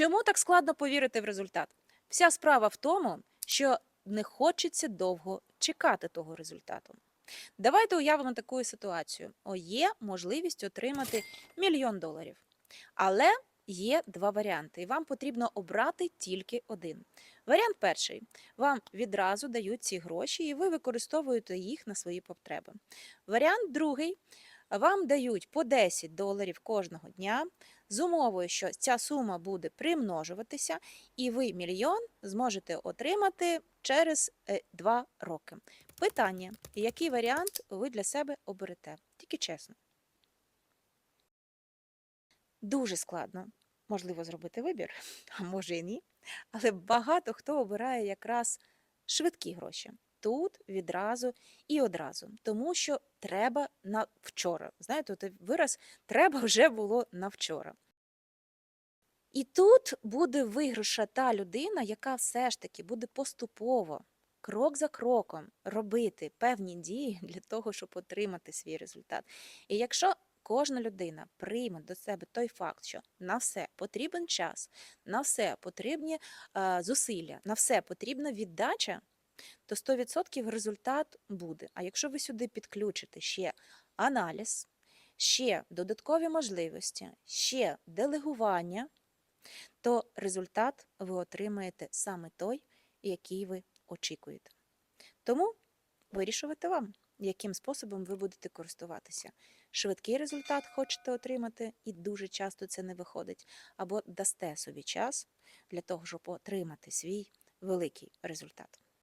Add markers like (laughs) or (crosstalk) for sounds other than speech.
Чому так складно повірити в результат? Вся справа в тому, що не хочеться довго чекати того результату. Давайте уявимо таку ситуацію. О, є можливість отримати мільйон доларів. Але є два варіанти, і вам потрібно обрати тільки один. Варіант перший: вам відразу дають ці гроші, і ви використовуєте їх на свої потреби. Варіант другий: вам дають по 10 доларів кожного дня з умовою, що ця сума буде примножуватися, і ви мільйон зможете отримати через 2 роки. Питання: який варіант ви для себе оберете? Тільки чесно. Дуже складно, можливо, зробити вибір, (laughs) а може і ні. Але багато хто обирає якраз швидкі гроші. Тут відразу і одразу, тому що треба на вчора. Знаєте, от вираз треба вже було на вчора. І тут буде виграша та людина, яка все ж таки буде поступово, крок за кроком робити певні дії для того, щоб отримати свій результат. І якщо кожна людина прийме до себе той факт, що на все потрібен час, на все потрібні е, зусилля, на все потрібна віддача, то 100% результат буде. А якщо ви сюди підключите ще аналіз, ще додаткові можливості, ще делегування, то результат ви отримаєте саме той, який ви очікуєте. Тому вирішувати вам, яким способом ви будете користуватися. Швидкий результат хочете отримати, і дуже часто це не виходить, або дасте собі час для того, щоб отримати свій великий результат.